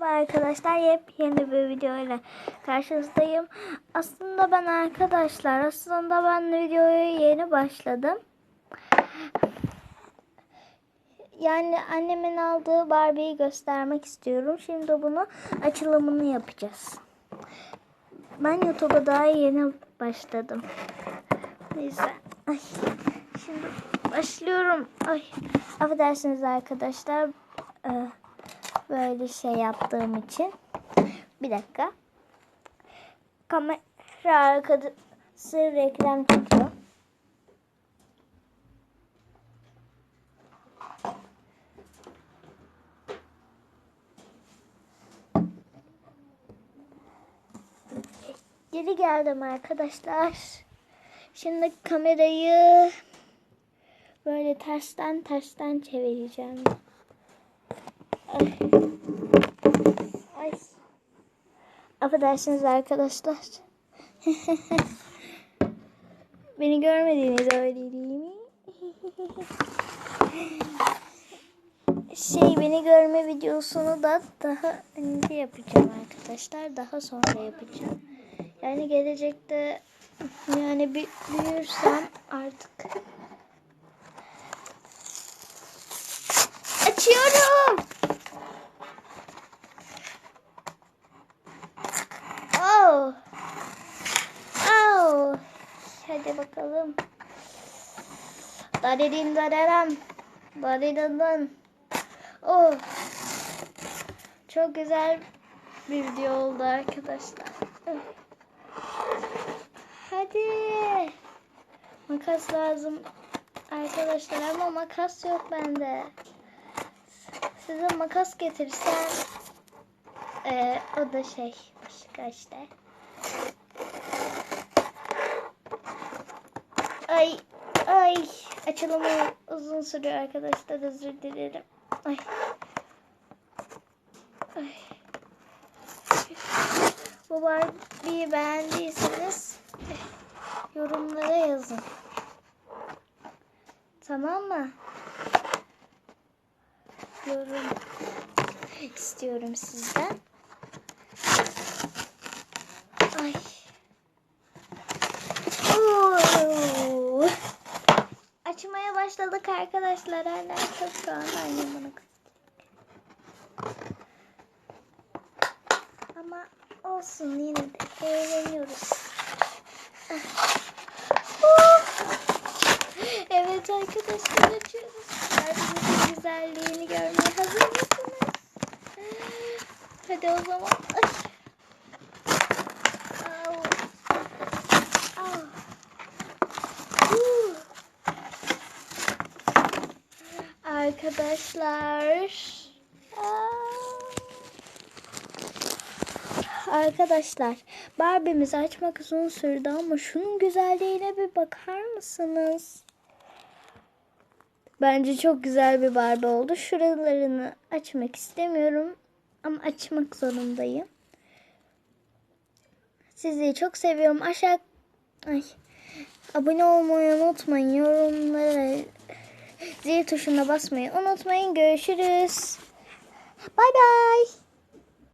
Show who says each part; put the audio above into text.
Speaker 1: Merhaba arkadaşlar yepyeni bir videoyla karşınızdayım. Aslında ben arkadaşlar aslında ben videoya yeni başladım. Yani annemin aldığı Barbie'yi göstermek istiyorum. Şimdi bunu açılımını yapacağız. Ben YouTube'a daha yeni başladım. Neyse. Ay. Şimdi başlıyorum. Ay. Affedersiniz arkadaşlar. Ee, böyle şey yaptığım için. Bir dakika. Kamera arkası reklam çıkıyor. Geri geldim arkadaşlar. Şimdi kamerayı böyle tersten tersten çevireceğim. Ay. Affedersiniz arkadaşlar. Beni görmediğiniz öyle değil mi? şey beni görme videosunu da daha önce yapacağım arkadaşlar. Daha sonra yapacağım. Yani gelecekte yani büyürsem artık açıyorum. Oh. Oh. Hadi bakalım. Daridin dararam. Daridin Oh. Çok güzel bir video oldu arkadaşlar. Hadi. Makas lazım arkadaşlar ama makas yok bende. Size makas getirsem ee, o da şey başka işte. Ay ay açılımı uzun sürüyor arkadaşlar özür dilerim. Ay. Ay. Bu Barbie'yi beğendiyseniz yorumlara yazın. Tamam mı? Yorum istiyorum sizden. Başladık arkadaşlar. Hala çok şu an kızdı. Ama olsun yine de eğleniyoruz. Evet arkadaşlar açıyoruz. Kalbimizin güzelliğini görmeye hazır mısınız? Hadi o zaman. Arkadaşlar. Aa. Arkadaşlar Barbie'mizi açmak uzun sürdü ama şunun güzelliğine bir bakar mısınız? Bence çok güzel bir Barbie oldu. Şuralarını açmak istemiyorum ama açmak zorundayım. Sizi çok seviyorum. Aşağı Ay. abone olmayı unutmayın. Yorumlara zil tuşuna basmayı unutmayın. Görüşürüz. Bay bay.